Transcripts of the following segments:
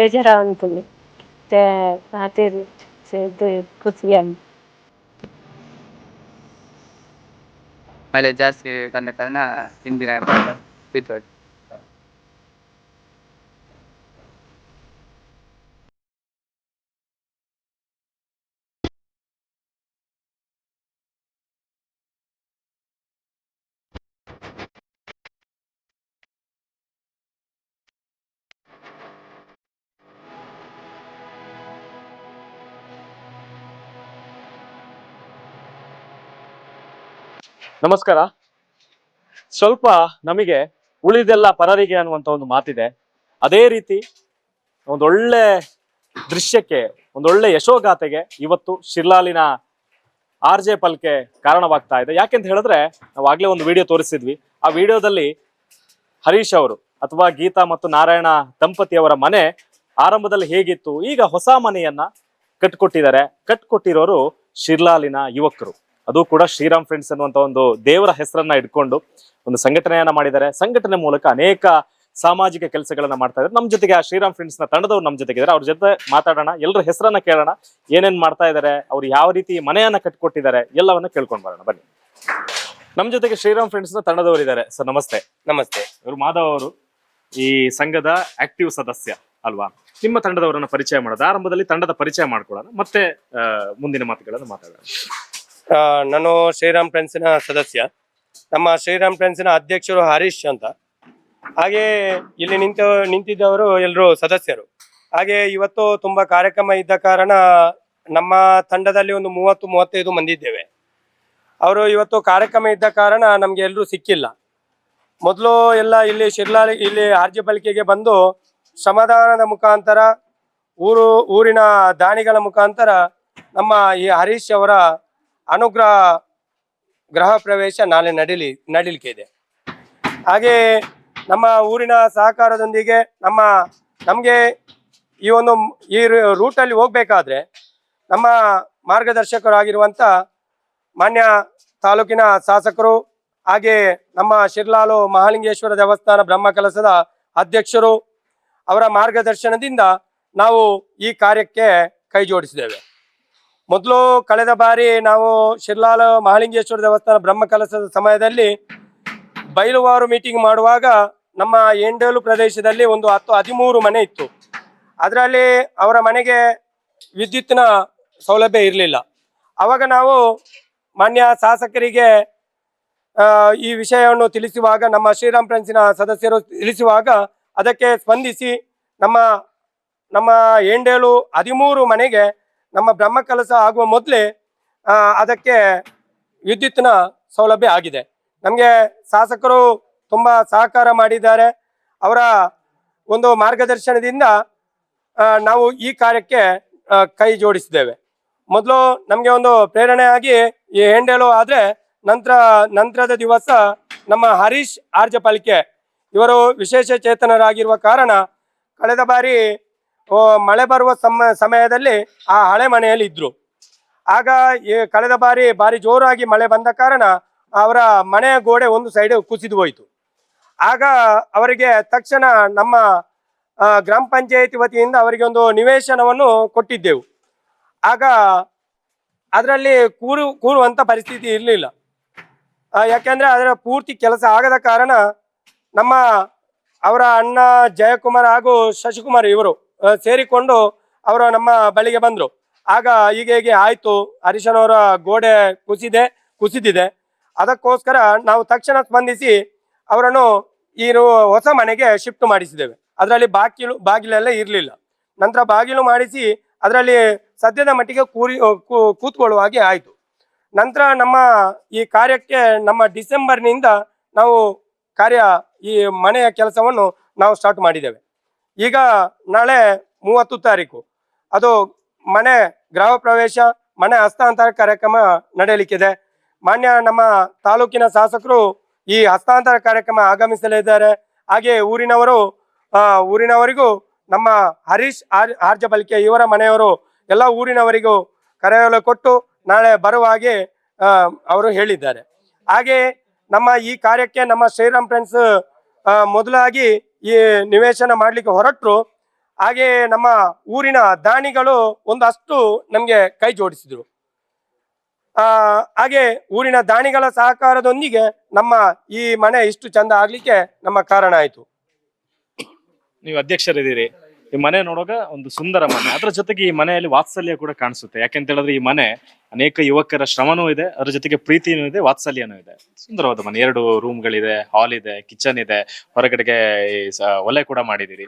ಬೇಜಾರಾಗ್ತದೆ ಮತ್ತೆ ಅದೇ ಇದು ಖುಷಿಯಾಗಿ ಮಳೆ ಜಾಸ್ತಿ ಬಂದ ಕಾರಣ ಹಿಂದಿನ ಬಿದ್ದೋಯ್ತು ನಮಸ್ಕಾರ. ಸ್ವಲ್ಪ ನಮಗೆ ಉಳಿದೆಲ್ಲ ಪರರಿಗೆ ಅನ್ನುವಂತ ಒಂದು ಮಾತಿದೆ. ಅದೇ ರೀತಿ ಒಂದೊಳ್ಳೆ ದೃಶ್ಯಕ್ಕೆ, ಒಂದೊಳ್ಳೆ ಯಶೋಗಾಥೆಗೆ ಇವತ್ತು ಶಿರ್ಲಾಲಿನ ಆರ್ ಜೆ ಪಲ್ಕೆ ಕಾರಣವಾಗ್ತಾ ಇದೆ. ಯಾಕೆಂತ ಹೇಳಿದ್ರೆ ನಾವು ಆಗ್ಲೇ ಒಂದು ವಿಡಿಯೋ ತೋರಿಸಿದ್ವಿ. ಆ ವಿಡಿಯೋದಲ್ಲಿ ಹರೀಶ್ ಅವರು ಅಥವಾ ಗೀತಾ ಮತ್ತು ನಾರಾಯಣ ದಂಪತಿಯವರ ಮನೆ ಆರಂಭದಲ್ಲಿ ಹೇಗಿತ್ತು, ಈಗ ಹೊಸ ಮನೆಯನ್ನ ಕಟ್ಕೊಟ್ಟಿದ್ದಾರೆ. ಕಟ್ಕೊಟ್ಟಿರೋರು ಶಿರ್ಲಾಲಿನ ಯುವಕರು. ಅದು ಕೂಡ ಶ್ರೀರಾಮ್ ಫ್ರೆಂಡ್ಸ್ ಅನ್ನುವಂತ ಒಂದು ದೇವರ ಹೆಸರನ್ನ ಇಟ್ಕೊಂಡು ಒಂದು ಸಂಘಟನೆಯನ್ನ ಮಾಡಿದ್ದಾರೆ. ಸಂಘಟನೆ ಮೂಲಕ ಅನೇಕ ಸಾಮಾಜಿಕ ಕೆಲಸಗಳನ್ನ ಮಾಡ್ತಾ ಇದ್ದಾರೆ. ನಮ್ಮ ಜೊತೆಗೆ ಆ ಶ್ರೀರಾಮ್ ಫ್ರೆಂಡ್ಸ್ನ ತಂಡದವ್ರು ನಮ್ಮ ಜೊತೆಗಿದ್ದಾರೆ ಅವ್ರ ಜೊತೆ ಮಾತಾಡೋಣ ಎಲ್ಲರ ಹೆಸರನ್ನ ಕೇಳೋಣ ಏನೇನ್ ಮಾಡ್ತಾ ಇದ್ದಾರೆ ಅವ್ರು ಯಾವ ರೀತಿ ಮನೆಯನ್ನ ಕಟ್ಕೊಟ್ಟಿದ್ದಾರೆ ಎಲ್ಲವನ್ನ ಕೇಳ್ಕೊಂಡ್ ಬರೋಣ. ಬನ್ನಿ. ನಮ್ಮ ಜೊತೆಗೆ ಶ್ರೀರಾಮ್ ಫ್ರೆಂಡ್ಸ್ನ ತಂಡದವರು ಇದ್ದಾರೆ. ಸರ್ ನಮಸ್ತೆ. ನಮಸ್ತೆ. ಇವರು ಮಾಧವ್ ಅವರು ಈ ಸಂಘದ ಆಕ್ಟಿವ್ ಸದಸ್ಯ ಅಲ್ವಾ? ನಿಮ್ಮ ತಂಡದವರನ್ನ ಪರಿಚಯ ಮಾಡೋದು. ಆರಂಭದಲ್ಲಿ ತಂಡದ ಪರಿಚಯ ಮಾಡ್ಕೊಳ್ಳೋಣ. ಮತ್ತೆ ಮುಂದಿನ ಮಾತುಗಳನ್ನು ಮಾತಾಡೋಣ. ನಾನು ಶ್ರೀರಾಮ್ ಫ್ರೆಂಡ್ಸಿನ ಸದಸ್ಯ. ನಮ್ಮ ಶ್ರೀರಾಮ್ ಫ್ರೆಂಡ್ಸಿನ ಅಧ್ಯಕ್ಷರು ಹರೀಶ್ ಅಂತ. ಹಾಗೆ ಇಲ್ಲಿ ನಿಂತ, ನಿಂತಿದ್ದವರು ಎಲ್ಲರೂ ಸದಸ್ಯರು. ಹಾಗೆ ಇವತ್ತು ತುಂಬಾ ಕಾರ್ಯಕ್ರಮ ಇದ್ದ ಕಾರಣ ನಮ್ಮ ತಂಡದಲ್ಲಿ ಒಂದು ಮೂವತ್ತು, ಮೂವತ್ತೈದು ಮಂದಿ ಇದ್ದೇವೆ ಅವರು ಇವತ್ತು ಕಾರ್ಯಕ್ರಮ ಇದ್ದ ಕಾರಣ ನಮ್ಗೆ ಎಲ್ಲರೂ ಸಿಕ್ಕಿಲ್ಲ. ಮೊದಲು ಎಲ್ಲ ಇಲ್ಲಿ ಶಿರ್ಲಾಳಿ, ಇಲ್ಲಿ ಆರ್ಜಿ ಬಳಕೆಗೆ ಬಂದು ಶ್ರಮದಾನದ ಮುಖಾಂತರ, ಊರು, ಊರಿನ ದಾನಿಗಳ ಮುಖಾಂತರ ನಮ್ಮ ಈ ಹರೀಶ್ ಅವರ ಅನುಗ್ರಹ ಗೃಹ ಪ್ರವೇಶ ನಾಳೆ ನಡೀಲಿ ನಡೀಲಿಕ್ಕೆ ಇದೆ. ಹಾಗೆ ನಮ್ಮ ಊರಿನ ಸಹಕಾರದೊಂದಿಗೆ ನಮ್ಮ ನಮಗೆ ಈ ಒಂದು ಈ ರೂಟಲ್ಲಿ ಹೋಗ್ಬೇಕಾದ್ರೆ ನಮ್ಮ ಮಾರ್ಗದರ್ಶಕರಾಗಿರುವಂಥ ಮಾನ್ಯ ತಾಲೂಕಿನ ಶಾಸಕರು ಹಾಗೆ ನಮ್ಮ ಶಿರ್ಲಾಲು ಮಹಾಲಿಂಗೇಶ್ವರ ದೇವಸ್ಥಾನ ಬ್ರಹ್ಮ ಕಲಸದ ಅಧ್ಯಕ್ಷರು ಅವರ ಮಾರ್ಗದರ್ಶನದಿಂದ ನಾವು ಈ ಕಾರ್ಯಕ್ಕೆ ಕೈ ಜೋಡಿಸಿದ್ದೇವೆ. ಮೊದಲು ಕಳೆದ ಬಾರಿ ನಾವು ಶಿರ್ಲಾಲ ಮಹಾಲಿಂಗೇಶ್ವರ ದೇವಸ್ಥಾನ ಬ್ರಹ್ಮ ಕಲಸದ ಸಮಯದಲ್ಲಿ ಬಯಲುವಾರು ಮೀಟಿಂಗ್ ಮಾಡುವಾಗ ನಮ್ಮ ಎಂಡೇಲು ಪ್ರದೇಶದಲ್ಲಿ ಒಂದು ಹತ್ತು ಹದಿಮೂರು ಮನೆ ಇತ್ತು. ಅದರಲ್ಲಿ ಅವರ ಮನೆಗೆ ವಿದ್ಯುತ್ತಿನ ಸೌಲಭ್ಯ ಇರಲಿಲ್ಲ. ಅವಾಗ ನಾವು ಮಾನ್ಯ ಶಾಸಕರಿಗೆ ಈ ವಿಷಯವನ್ನು ತಿಳಿಸುವಾಗ, ನಮ್ಮ ಶ್ರೀರಾಮ್ ಫ್ರೆಂಡ್ಸಿನ ಸದಸ್ಯರು ತಿಳಿಸುವಾಗ ಅದಕ್ಕೆ ಸ್ಪಂದಿಸಿ ನಮ್ಮ ನಮ್ಮ ಎಂಡೇಲು ಹದಿಮೂರು ಮನೆಗೆ ನಮ್ಮ ಬ್ರಹ್ಮ ಕಲಸ ಆಗುವ ಮೊದಲೇ ಅದಕ್ಕೆ ವಿದ್ಯುತ್ತಿನ ಸೌಲಭ್ಯ ಆಗಿದೆ. ನಮಗೆ ಶಾಸಕರು ತುಂಬ ಸಹಕಾರ ಮಾಡಿದ್ದಾರೆ. ಅವರ ಒಂದು ಮಾರ್ಗದರ್ಶನದಿಂದ ನಾವು ಈ ಕಾರ್ಯಕ್ಕೆ ಕೈ ಜೋಡಿಸಿದ್ದೇವೆ. ಮೊದಲು ನಮಗೆ ಒಂದು ಪ್ರೇರಣೆ ಆಗಿ ಈ ಹೆಂಡೇಲು ಆದರೆ, ನಂತರ, ನಂತರದ ದಿವಸ ನಮ್ಮ ಹರೀಶ್ ಆರ್ಜಪಾಲಿಕೆ. ಇವರು ವಿಶೇಷ ಚೇತನರಾಗಿರುವ ಕಾರಣ, ಕಳೆದ ಬಾರಿ ಮಳೆ ಬರುವ ಸಮ, ಸಮಯದಲ್ಲಿ ಆ ಹಳೆ ಮನೆಯಲ್ಲಿ ಇದ್ರು. ಆಗ ಕಳೆದ ಬಾರಿ ಭಾರಿ ಜೋರಾಗಿ ಮಳೆ ಬಂದ ಕಾರಣ ಅವರ ಮನೆಯ ಗೋಡೆ ಒಂದು ಸೈಡ್ ಕುಸಿದು ಹೋಯಿತು. ಆಗ ಅವರಿಗೆ ತಕ್ಷಣ ನಮ್ಮ ಗ್ರಾಮ ಪಂಚಾಯತಿ ವತಿಯಿಂದ ಅವರಿಗೆ ಒಂದು ನಿವೇಶನವನ್ನು ಕೊಟ್ಟಿದ್ದೆವು. ಆಗ ಅದರಲ್ಲಿ ಕೂರು, ಕೂರುವಂತ ಪರಿಸ್ಥಿತಿ ಇರಲಿಲ್ಲ. ಯಾಕೆಂದ್ರೆ ಅದರ ಪೂರ್ತಿ ಕೆಲಸ ಆಗದ ಕಾರಣ ನಮ್ಮ ಅವರ ಅಣ್ಣ ಜಯಕುಮಾರ್ ಹಾಗೂ ಶಶಿಕುಮಾರ್ ಇವರು ಸೇರಿಕೊಂಡು ಅವರು ನಮ್ಮ ಬಳಿಗೆ ಬಂದರು. ಆಗ ಹೀಗೆ ಹೀಗೆ ಆಯಿತು. ಅವರ ಗೋಡೆ ಕುಸಿದೆ, ಕುಸಿದಿದೆ. ಅದಕ್ಕೋಸ್ಕರ ನಾವು ತಕ್ಷಣ ಸ್ಪಂದಿಸಿ ಅವರನ್ನು ಈ ಹೊಸ ಮನೆಗೆ ಶಿಫ್ಟ್ ಮಾಡಿಸಿದ್ದೇವೆ. ಅದರಲ್ಲಿ ಬಾಗಿಲು, ಬಾಗಿಲೆಲ್ಲ ಇರಲಿಲ್ಲ. ನಂತರ ಬಾಗಿಲು ಮಾಡಿಸಿ ಅದರಲ್ಲಿ ಸದ್ಯದ ಮಟ್ಟಿಗೆ ಕೂರಿ ಕೂತ್ಕೊಳ್ಳುವ ಹಾಗೆ ಆಯಿತು. ನಂತರ ನಮ್ಮ ಈ ಕಾರ್ಯಕ್ಕೆ ನಮ್ಮ ಡಿಸೆಂಬರ್ನಿಂದ ನಾವು ಕಾರ್ಯ, ಈ ಮನೆಯ ಕೆಲಸವನ್ನು ನಾವು ಸ್ಟಾರ್ಟ್ ಮಾಡಿದ್ದೇವೆ. ಈಗ ನಾಳೆ ಮೂವತ್ತು ತಾರೀಕು. ಅದು ಮನೆ ಗೃಹ ಪ್ರವೇಶ, ಮನೆ ಹಸ್ತಾಂತರ ಕಾರ್ಯಕ್ರಮ ನಡೆಯಲಿಕ್ಕಿದೆ. ಮಾನ್ಯ ನಮ್ಮ ತಾಲೂಕಿನ ಶಾಸಕರು ಈ ಹಸ್ತಾಂತರ ಕಾರ್ಯಕ್ರಮ ಆಗಮಿಸಲಿದ್ದಾರೆ ಹಾಗೆ ಊರಿನವರು ಊರಿನವರಿಗೂ ನಮ್ಮ ಹರೀಶ್ ಆರ್ ಆರ್ಜಬಲ್ಕೆ ಇವರ ಮನೆಯವರು ಎಲ್ಲ ಊರಿನವರಿಗೂ ಕರೆಯಲು ಕೊಟ್ಟು ನಾಳೆ ಬರುವ ಹಾಗೆ ಅವರು ಹೇಳಿದ್ದಾರೆ. ಹಾಗೆ ನಮ್ಮ ಈ ಕಾರ್ಯಕ್ಕೆ ನಮ್ಮ ಶ್ರೀರಾಮ್ ಫ್ರೆಂಡ್ಸ್ ಮೊದಲಾಗಿ ಈ ನಿವೇಶನ ಮಾಡಲಿಕ್ಕೆ ಹೊರಟರು. ಹಾಗೆ ನಮ್ಮ ಊರಿನ ದಾನಿಗಳು ಒಂದಷ್ಟು ನಮಗೆ ಕೈ ಜೋಡಿಸಿದ್ರು. ಆ, ಹಾಗೆ ಊರಿನ ದಾನಿಗಳ ಸಹಕಾರದೊಂದಿಗೆ ನಮ್ಮ ಈ ಮನೆ ಇಷ್ಟು ಚಂದ ಆಗ್ಲಿಕ್ಕೆ ನಮ್ಮ ಕಾರಣ ಆಯ್ತು. ನೀವು ಅಧ್ಯಕ್ಷರಿದ್ದೀರಿ. ಈ ಮನೆ ನೋಡುವಾಗ ಒಂದು ಸುಂದರ ಮನೆ. ಅದ್ರ ಜೊತೆಗೆ ಈ ಮನೆಯಲ್ಲಿ ವಾತ್ಸಲ್ಯ ಕೂಡ ಕಾಣಿಸುತ್ತೆ. ಯಾಕೆಂತ ಹೇಳಿದ್ರೆ ಈ ಮನೆ ಅನೇಕ ಯುವಕರ ಶ್ರಮನೂ ಇದೆ, ಅದ್ರ ಜೊತೆಗೆ ಪ್ರೀತಿನೂ ಇದೆ, ವಾತ್ಸಲ್ಯನೂ ಇದೆ. ಸುಂದರವಾದ ಮನೆ. ಎರಡು ರೂಮ್ಗಳಿದೆ, ಹಾಲ್ ಇದೆ, ಕಿಚನ್ ಇದೆ. ಹೊರಗಡೆಗೆ ಒಲೆ ಕೂಡ ಮಾಡಿದಿರಿ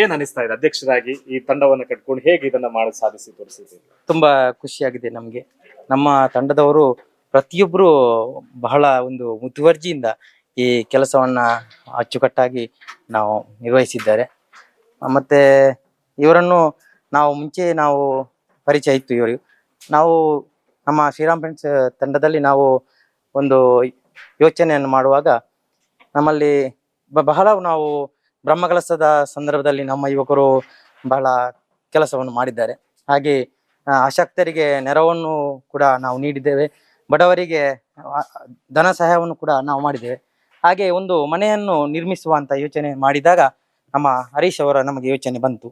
ಏನ್ ಅನಿಸ್ತಾ ಇದೆ ಅಧ್ಯಕ್ಷರಾಗಿ ಈ ತಂಡವನ್ನು ಕಟ್ಕೊಂಡು ಹೇಗೆ ಇದನ್ನ ಮಾಡಿ, ಸಾಧಿಸಿ ತೋರಿಸಿದ್ದೀರಿ? ತುಂಬಾ ಖುಷಿಯಾಗಿದೆ ನಮ್ಗೆ. ನಮ್ಮ ತಂಡದವರು ಪ್ರತಿಯೊಬ್ಬರು ಬಹಳ ಒಂದು ಮುತುವರ್ಜಿಯಿಂದ ಈ ಕೆಲಸವನ್ನ ಅಚ್ಚುಕಟ್ಟಾಗಿ ನಾವು ನಿರ್ವಹಿಸಿದ್ದಾರೆ. ಮತ್ತೆ ಇವರನ್ನು ನಾವು ಮುಂಚೆ ನಾವು ಪರಿಚಯ ಇತ್ತು ಇವರಿಗೆ. ನಾವು ನಮ್ಮ ಶ್ರೀರಾಮ್ ಫ್ರೆಂಡ್ಸ್ ತಂಡದಲ್ಲಿ ನಾವು ಒಂದು ಯೋಚನೆಯನ್ನು ಮಾಡುವಾಗ ನಮ್ಮಲ್ಲಿ ಬಹಳ ನಾವು ಬ್ರಹ್ಮಕಲಸದ ಸಂದರ್ಭದಲ್ಲಿ ನಮ್ಮ ಯುವಕರು ಬಹಳ ಕೆಲಸವನ್ನು ಮಾಡಿದ್ದಾರೆ. ಹಾಗೆ ಅಶಕ್ತರಿಗೆ ನೆರವನ್ನು ಕೂಡ ನಾವು ನೀಡಿದ್ದೇವೆ. ಬಡವರಿಗೆ ಧನ ಸಹಾಯವನ್ನು ಕೂಡ ನಾವು ಮಾಡಿದ್ದೇವೆ. ಹಾಗೆ ಒಂದು ಮನೆಯನ್ನು ನಿರ್ಮಿಸುವಂತ ಯೋಚನೆ ಮಾಡಿದಾಗ ನಮ್ಮ ಹರೀಶ್ ಅವರ ನಮಗೆ ಯೋಚನೆ ಬಂತು.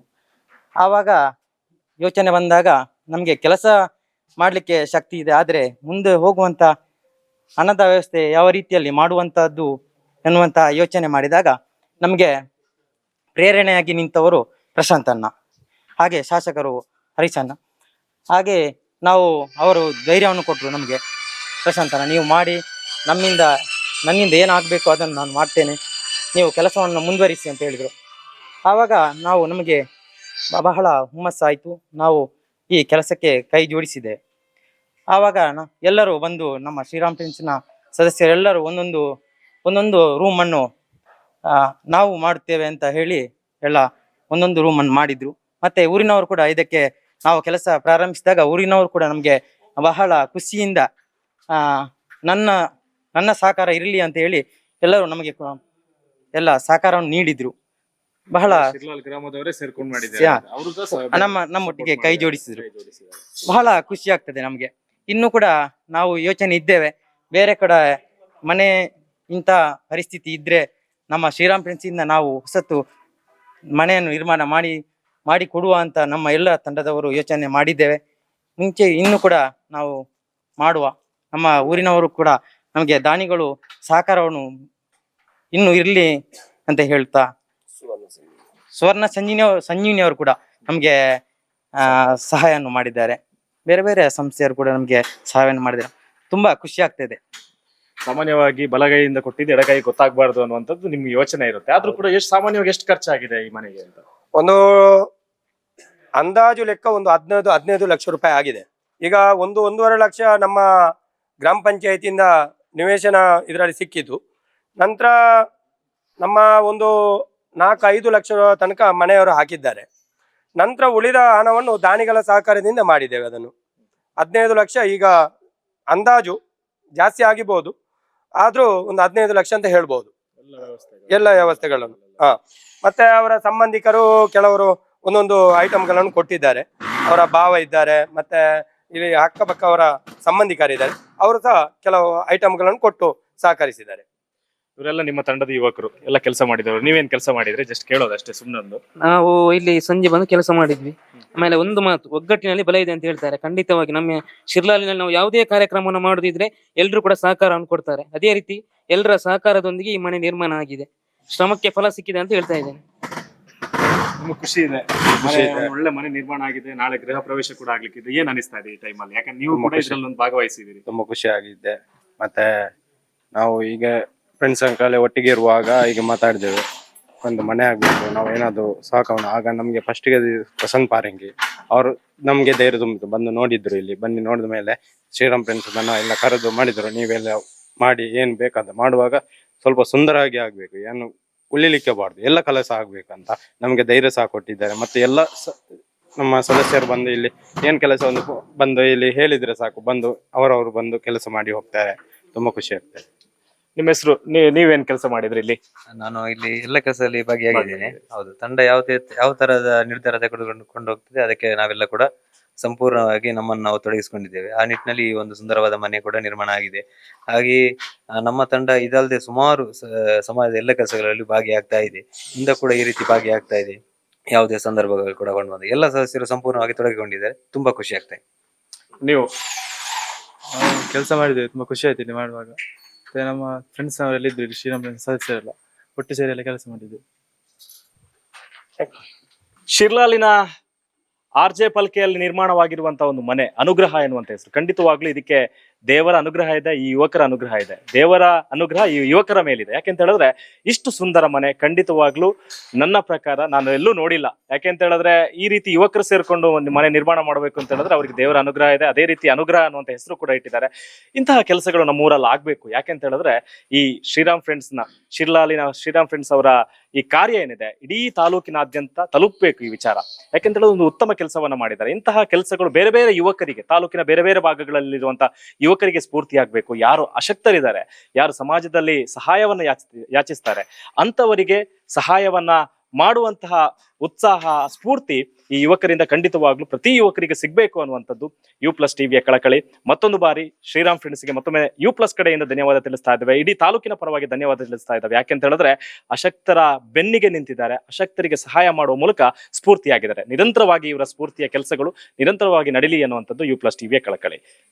ಆವಾಗ ಯೋಚನೆ ಬಂದಾಗ ನಮಗೆ ಕೆಲಸ ಮಾಡಲಿಕ್ಕೆ ಶಕ್ತಿ ಇದೆ. ಆದರೆ ಮುಂದೆ ಹೋಗುವಂಥ ಹಣದ ವ್ಯವಸ್ಥೆ ಯಾವ ರೀತಿಯಲ್ಲಿ ಮಾಡುವಂಥದ್ದು ಎನ್ನುವಂಥ ಯೋಚನೆ ಮಾಡಿದಾಗ ನಮಗೆ ಪ್ರೇರಣೆಯಾಗಿ ನಿಂತವರು ಪ್ರಶಾಂತ್ ಅಣ್ಣ, ಹಾಗೆ ಶಾಸಕರು ಹರೀಶ್ ಅಣ್ಣ. ಹಾಗೆ ನಾವು ಅವರು ಧೈರ್ಯವನ್ನು ಕೊಟ್ಟರು ನಮಗೆ. ಪ್ರಶಾಂತನ ನೀವು ಮಾಡಿ, ನಮ್ಮಿಂದ ನನ್ನಿಂದ ಏನಾಗಬೇಕು ಅದನ್ನು ನಾನು ಮಾಡ್ತೇನೆ. ನೀವು ಕೆಲಸವನ್ನು ಮುಂದುವರಿಸಿ ಅಂತ ಹೇಳಿದರು. ಆವಾಗ ನಾವು ನಮಗೆ ಬಹಳ ಹುಮ್ಮಸ್ಸಾಯಿತು ನಾವು ಈ ಕೆಲಸಕ್ಕೆ ಕೈ ಜೋಡಿಸಿದೆ. ಆವಾಗ ಎಲ್ಲರೂ ಬಂದು ನಮ್ಮ ಶ್ರೀರಾಮ್ ಫ್ರೆಂಡ್ಸ್ನ ಸದಸ್ಯರೆಲ್ಲರೂ ಒಂದೊಂದು ಒಂದೊಂದು ರೂಮನ್ನು ನಾವು ಮಾಡುತ್ತೇವೆ ಅಂತ ಹೇಳಿ ಎಲ್ಲ ಒಂದೊಂದು ರೂಮನ್ನು ಮಾಡಿದ್ರು. ಮತ್ತೆ ಊರಿನವರು ಕೂಡ ಇದಕ್ಕೆ ನಾವು ಕೆಲಸ ಪ್ರಾರಂಭಿಸಿದಾಗ ಊರಿನವರು ಕೂಡ ನಮಗೆ ಬಹಳ ಖುಷಿಯಿಂದ ನನ್ನ ನನ್ನ ಸಹಕಾರ ಇರಲಿ ಅಂತ ಹೇಳಿ ಎಲ್ಲರೂ ನಮಗೆ ಎಲ್ಲ ಸಹಕಾರವನ್ನು ನೀಡಿದ್ರು. ಬಹಳ ಗ್ರಾಮದವರೇ ಸೇರ್ಕೊಂಡು ಮಾಡಿದ್ದಾರೆ. ನಮ್ಮ ನಮ್ಮೊಟ್ಟಿಗೆ ಕೈ ಜೋಡಿಸಿದ್ರು. ಬಹಳ ಖುಷಿ ಆಗ್ತದೆ ನಮ್ಗೆ. ಇನ್ನು ಕೂಡ ನಾವು ಯೋಚನೆ ಇದ್ದೇವೆ. ಬೇರೆ ಕಡೆ ಮನೆ ಇಂಥ ಪರಿಸ್ಥಿತಿ ಇದ್ರೆ ನಮ್ಮ ಶ್ರೀರಾಮ್ ಫ್ರೆಂಡ್ಸ್ ಇಂದ ನಾವು ಹೊಸತು ಮನೆಯನ್ನು ನಿರ್ಮಾಣ ಮಾಡಿ ಮಾಡಿ ಕೊಡುವ ಅಂತ ನಮ್ಮ ಎಲ್ಲ ತಂಡದವರು ಯೋಚನೆ ಮಾಡಿದ್ದೇವೆ. ಮುಂಚೆ ಇನ್ನು ಕೂಡ ನಾವು ಮಾಡುವ. ನಮ್ಮ ಊರಿನವರು ಕೂಡ ನಮಗೆ ದಾನಿಗಳು ಸಹಕಾರವನ್ನು ಇನ್ನು ಇರಲಿ ಅಂತ ಹೇಳ್ತಾ ಸುವರ್ಣ ಸಂಜೀನಿ ಸಂಜೀವಿನಿ ಅವರು ಕೂಡ ನಮಗೆ ಸಹಾಯವನ್ನು ಮಾಡಿದ್ದಾರೆ. ಬೇರೆ ಬೇರೆ ಸಂಸ್ಥೆಯವರು ಕೂಡ ನಮಗೆ ಸಹಾಯವನ್ನು ಮಾಡಿದ್ದಾರೆ. ತುಂಬಾ ಖುಷಿ ಆಗ್ತಿದೆ ಸಾಮಾನ್ಯವಾಗಿ ಬಲಗೈಯಿಂದ ಕೊಟ್ಟಿದ್ದು ಎಡಗೈ ಗೊತ್ತಾಗಬಾರ್ದು ಅನ್ನುವಂಥದ್ದು ನಿಮ್ಗೆ ಯೋಚನೆ ಇರುತ್ತೆ. ಆದ್ರೂ ಕೂಡ ಎಷ್ಟು ಸಾಮಾನ್ಯವಾಗಿ ಎಷ್ಟು ಖರ್ಚಾಗಿದೆ ಈ ಮನೆಗೆ ಅಂತ? ಒಂದು ಅಂದಾಜು ಲೆಕ್ಕ ಒಂದು ಹದಿನೈದು ಹದಿನೈದು ಲಕ್ಷ ರೂಪಾಯಿ ಆಗಿದೆ. ಈಗ ಒಂದು ಒಂದೂವರೆ ಲಕ್ಷ ನಮ್ಮ ಗ್ರಾಮ ಪಂಚಾಯತಿಯಿಂದ ನಿವೇಶನ ಇದರಲ್ಲಿ ಸಿಕ್ಕಿದ್ದು. ನಂತರ ನಮ್ಮ ಒಂದು ನಾಲ್ಕು ಐದು ಲಕ್ಷ ತನಕ ಮನೆಯವರು ಹಾಕಿದ್ದಾರೆ. ನಂತರ ಉಳಿದ ಹಣವನ್ನು ದಾನಿಗಳ ಸಹಕಾರದಿಂದ ಮಾಡಿದ್ದೇವೆ ಅದನ್ನು. ಹದಿನೈದು ಲಕ್ಷ ಈಗ ಅಂದಾಜು ಜಾಸ್ತಿ ಆಗಿಬಹುದು ಆದರೂ ಒಂದು ಹದಿನೈದು ಲಕ್ಷ ಅಂತ ಹೇಳ್ಬೋದು. ಎಲ್ಲ ವ್ಯವಸ್ಥೆಗಳನ್ನು. ಹಾ. ಮತ್ತೆ ಅವರ ಸಂಬಂಧಿಕರು ಕೆಲವರು ಒಂದೊಂದು ಐಟಮ್ಗಳನ್ನು ಕೊಟ್ಟಿದ್ದಾರೆ. ಅವರ ಭಾವ ಇದ್ದಾರೆ. ಮತ್ತೆ ಇಲ್ಲಿ ಅಕ್ಕಪಕ್ಕ ಅವರ ಸಂಬಂಧಿಕರಿದ್ದಾರೆ. ಅವರು ಸಹ ಕೆಲವು ಐಟಮ್ಗಳನ್ನು ಕೊಟ್ಟು ಸಹಕರಿಸಿದ್ದಾರೆ. ಇವರೆಲ್ಲ ನಿಮ್ಮ ತಂಡದ ಯುವಕರು ಎಲ್ಲ ಕೆಲಸ ಮಾಡಿದವರು. ನೀವೇನ್ ಕೆಲಸ ಮಾಡಿದ್ರೆ? ಜಸ್ಟ್ ಕೇಳೋದಷ್ಟೇ ಸುಮ್ಮನೊಂದು ನಾವು ಇಲ್ಲಿ ಸಂಜೆ ಬಂದು ಕೆಲಸ ಮಾಡಿದ್ವಿ. ಆಮೇಲೆ ಒಂದು ಮಾತು ಒಗ್ಗಟ್ಟಿನಲ್ಲಿ ಬಲ ಇದೆ ಅಂತ ಹೇಳ್ತಾರೆ. ಖಂಡಿತವಾಗಿ ನಮ್ಮ ಶಿರ್ಲಾಲಿನಲ್ಲಿ ನಾವು ಯಾವುದೇ ಕಾರ್ಯಕ್ರಮವನ್ನು ಮಾಡುದಿದ್ರೆ ಎಲ್ಲರೂ ಕೂಡ ಸಹಕಾರವನ್ನು ಕೊಡ್ತಾರೆ. ಅದೇ ರೀತಿ ಎಲ್ಲರ ಸಹಕಾರದೊಂದಿಗೆ ಈ ಮನೆ ನಿರ್ಮಾಣ ಆಗಿದೆ. ಶ್ರಮಕ್ಕೆ ಫಲ ಸಿಕ್ಕಿದೆ ಅಂತ ಹೇಳ್ತಾ ಇದ್ದೇನೆ. ತುಂಬಾ ಖುಷಿ ಇದೆ? ಮನೆ ಒಂದು ಒಳ್ಳೆ ಮನೆ ನಿರ್ಮಾಣ ಆಗಿದೆ ನಾಳೆ ಗೃಹ ಪ್ರವೇಶ ಕೂಡ ಆಗ್ಲಿಕ್ಕಿದೆ. ಏನ್ ಅನಿಸ್ತಾ ಇದೆ ಈ ಟೈಮಲ್ಲಿ ಯಾಕಂದ್ರೆ ನೀವು ಕೂಡ ಖುಷಿ. ಇದ್ರಲ್ಲಿ ಒಂದು ಭಾಗವಹಿಸಿದಿರಿ ತುಂಬಾ ಖುಷಿ ಆಗಿದೆ ಮತ್ತೆ ನಾವು ಈಗ ಫ್ರೆಂಡ್ಸ್ ಅಂಕಲ್ ಒಟ್ಟಿಗೆ ಇರುವಾಗ ಈಗ ಮಾತಾಡಿದ್ದೇವೆ ಒಂದು ಮನೆ ಆಗ್ಬೇಕು, ನಾವು ಏನಾದ್ರು ಸಾಕೋಣ ಆಗ ನಮ್ಗೆ ಫಸ್ಟಿಗೆ ಪ್ರಸನ್ ಪಾರಂಗಿ. ಅವರು ನಮ್ಗೆ ಧೈರ್ಯ ತುಂಬಿತು. ಬಂದು ನೋಡಿದ್ರು ಇಲ್ಲಿ. ಬನ್ನಿ ನೋಡಿದ ಮೇಲೆ ಶ್ರೀರಾಮ್ ಫ್ರೆಂಡ್ಸ್ ನನ್ನ ಎಲ್ಲ ಕರೆದು ಮಾಡಿದ್ರು, ನೀವೆಲ್ಲ ಮಾಡಿ, ಏನ್ ಬೇಕಾದ ಮಾಡುವಾಗ ಸ್ವಲ್ಪ ಸುಂದರವಾಗಿ ಆಗ್ಬೇಕು. ಏನು ಉಳಿಲಿಕ್ಕೆ ಬಾರ್ದು. ಎಲ್ಲ ಕೆಲಸ ಆಗ್ಬೇಕಂತ ನಮ್ಗೆ ಧೈರ್ಯ ಸಹ ಕೊಟ್ಟಿದ್ದಾರೆ. ಮತ್ತೆ ಎಲ್ಲ ನಮ್ಮ ಸದಸ್ಯರು ಬಂದು ಇಲ್ಲಿ ಏನ್ ಕೆಲಸ ಒಂದು ಬಂದು ಇಲ್ಲಿ ಹೇಳಿದ್ರೆ ಸಾಕು. ಬಂದು, ಅವರವರು ಬಂದು ಕೆಲಸ ಮಾಡಿ ಹೋಗ್ತಾರೆ. ತುಂಬಾ ಖುಷಿ ಆಗ್ತದೆ. ನಿಮ್ಮ ಹೆಸರು ನೀವೇನ್ ಕೆಲಸ ಮಾಡಿದ್ರಿ ಇಲ್ಲಿ? ನಾನು ಇಲ್ಲಿ ಎಲ್ಲ ಕೆಲಸದಲ್ಲಿ ಭಾಗಿಯಾಗಿದ್ದೇನೆ. ಹೌದು ತಂಡ ಯಾವುದೇ ಯಾವ ತರದ ನಿರ್ಧಾರ ತೆಗೆದುಕೊಂಡು ಕೊಂಡು ಹೋಗ್ತದೆ ಅದಕ್ಕೆ ನಾವೆಲ್ಲ ಕೂಡ ಸಂಪೂರ್ಣವಾಗಿ ನಮ್ಮನ್ನು ನಾವು ತೊಡಗಿಸಿಕೊಂಡಿದ್ದೇವೆ. ಆ ನಿಟ್ಟಿನಲ್ಲಿ ಈ ಒಂದು ಸುಂದರವಾದ ಮನೆ ಕೂಡ ನಿರ್ಮಾಣ ಆಗಿದೆ. ಹಾಗೆ ನಮ್ಮ ತಂಡ ಇದಲ್ಲದೆ ಸುಮಾರು ಸಮಾಜದ ಎಲ್ಲ ಕೆಲಸಗಳಲ್ಲಿ ಭಾಗಿಯಾಗ್ತಾ ಇದೆ. ಇಂದ ಕೂಡ ಈ ರೀತಿ ಭಾಗಿಯಾಗ್ತಾ ಇದೆ. ಯಾವುದೇ ಸಂದರ್ಭಗಳು ಕೂಡ ಕೊಂಡು ಬಂದ. ಎಲ್ಲ ಸದಸ್ಯರು ಸಂಪೂರ್ಣವಾಗಿ ತೊಡಗಿಕೊಂಡಿದ್ದಾರೆ. ತುಂಬಾ ಖುಷಿ ಆಗ್ತಾ ಇದೆ. ನೀವು ಕೆಲಸ ಮಾಡಿದ್ದೇವೆ ತುಂಬಾ ಖುಷಿ ಆಯ್ತು ಇಲ್ಲಿ ಮಾಡುವಾಗ. ಮತ್ತೆ ನಮ್ಮ ಫ್ರೆಂಡ್ಸ್ ಅವರೆಲ್ಲ ಇದ್ರು ಇಲ್ಲಿ ಶ್ರೀರಾಮ್ ಸದಸ್ಯರೆಲ್ಲ ಒಟ್ಟು ಸೇರಿ ಕೆಲಸ ಮಾಡಿದ್ವಿ. ಶಿರ್ಲಾಲಿನ ಆರ್ ಜೆ ಪಲ್ಕೆಯಲ್ಲಿ ನಿರ್ಮಾಣವಾಗಿರುವಂತಹ ಒಂದು ಮನೆ, ಅನುಗ್ರಹ ಎನ್ನುವಂತ ಹೆಸರು. ಖಂಡಿತವಾಗ್ಲೂ ಇದಕ್ಕೆ ದೇವರ ಅನುಗ್ರಹ ಇದೆ, ಈ ಯುವಕರ ಅನುಗ್ರಹ ಇದೆ. ದೇವರ ಅನುಗ್ರಹ ಈ ಯುವಕರ ಮೇಲಿದೆ. ಯಾಕೆಂತ ಹೇಳಿದ್ರೆ, ಇಷ್ಟು ಸುಂದರ ಮನೆ, ಖಂಡಿತವಾಗ್ಲೂ ನನ್ನ ಪ್ರಕಾರ ನಾನು ಎಲ್ಲೂ ನೋಡಿಲ್ಲ. ಯಾಕೆಂತ ಹೇಳಿದ್ರೆ, ಈ ರೀತಿ ಯುವಕರು ಸೇರ್ಕೊಂಡು ಒಂದು ಮನೆ ನಿರ್ಮಾಣ ಮಾಡಬೇಕು ಅಂತ ಹೇಳಿದ್ರೆ ಅವರಿಗೆ ದೇವರ ಅನುಗ್ರಹ ಇದೆ. ಅದೇ ರೀತಿ ಅನುಗ್ರಹ ಅನ್ನುವಂಥ ಹೆಸರು ಕೂಡ ಇಟ್ಟಿದ್ದಾರೆ. ಇಂತಹ ಕೆಲಸಗಳು ನಮ್ಮ ಊರಲ್ಲಿ ಆಗ್ಬೇಕು. ಯಾಕೆಂತ ಹೇಳಿದ್ರೆ, ಈ ಶ್ರೀರಾಮ್ ಫ್ರೆಂಡ್ಸ್ನ, ಶಿರ್ಲಾಲಿನ ಶ್ರೀರಾಮ್ ಫ್ರೆಂಡ್ಸ್ ಅವರ ಈ ಕಾರ್ಯ ಏನಿದೆ, ಇಡೀ ತಾಲೂಕಿನಾದ್ಯಂತ ತಲುಪಬೇಕು ಈ ವಿಚಾರ. ಯಾಕೆಂತ ಹೇಳಿದ್ರೆ, ಒಂದು ಉತ್ತಮ ಕೆಲಸವನ್ನ ಮಾಡಿದ್ದಾರೆ. ಇಂತಹ ಕೆಲಸಗಳು ಬೇರೆ ಬೇರೆ ಯುವಕರಿಗೆ, ತಾಲೂಕಿನ ಬೇರೆ ಬೇರೆ ಭಾಗಗಳಲ್ಲಿರುವಂತಹ ಯುವಕರಿಗೆ ಸ್ಫೂರ್ತಿಯಾಗಬೇಕು ಯಾರು ಅಶಕ್ತರಿದ್ದಾರೆ, ಯಾರು ಸಮಾಜದಲ್ಲಿ ಸಹಾಯವನ್ನ ಯಾಚ ಯಾಚಿಸ್ತಾರೆ ಅಂತವರಿಗೆ ಸಹಾಯವನ್ನ ಮಾಡುವಂತಹ ಉತ್ಸಾಹ, ಸ್ಫೂರ್ತಿ ಈ ಯುವಕರಿಂದ ಖಂಡಿತವಾಗ್ಲೂ ಪ್ರತಿ ಯುವಕರಿಗೆ ಸಿಗ್ಬೇಕು ಅನ್ನುವಂಥದ್ದು ಯು ಪ್ಲಸ್ ಟಿವಿಯ ಕಳಕಳಿ. ಮತ್ತೊಂದು ಬಾರಿ ಶ್ರೀರಾಮ್ ಫ್ರೆಂಡ್ಸ್ಗೆ ಮತ್ತೊಮ್ಮೆ ಯು ಪ್ಲಸ್ ಕಡೆಯಿಂದ ಧನ್ಯವಾದ ತಿಳಿಸ್ತಾ ಇದ್ದೇವೆ. ಇಡೀ ತಾಲೂಕಿನ ಪರವಾಗಿ ಧನ್ಯವಾದ ತಿಳಿಸ್ತಾ ಇದ್ದಾವೆ. ಯಾಕೆಂತ ಹೇಳಿದ್ರೆ, ಅಶಕ್ತರ ಬೆನ್ನಿಗೆ ನಿಂತಿದ್ದಾರೆ. ಅಶಕ್ತರಿಗೆ ಸಹಾಯ ಮಾಡುವ ಮೂಲಕ ಸ್ಫೂರ್ತಿಯಾಗಿದ್ದಾರೆ. ನಿರಂತರವಾಗಿ ಇವರ ಸ್ಫೂರ್ತಿಯ ಕೆಲಸಗಳು ನಿರಂತರವಾಗಿ ನಡೀಲಿ ಅನ್ನುವಂಥದ್ದು ಯು ಪ್ಲಸ್ ಟಿವಿಯ ಕಳಕಳಿ.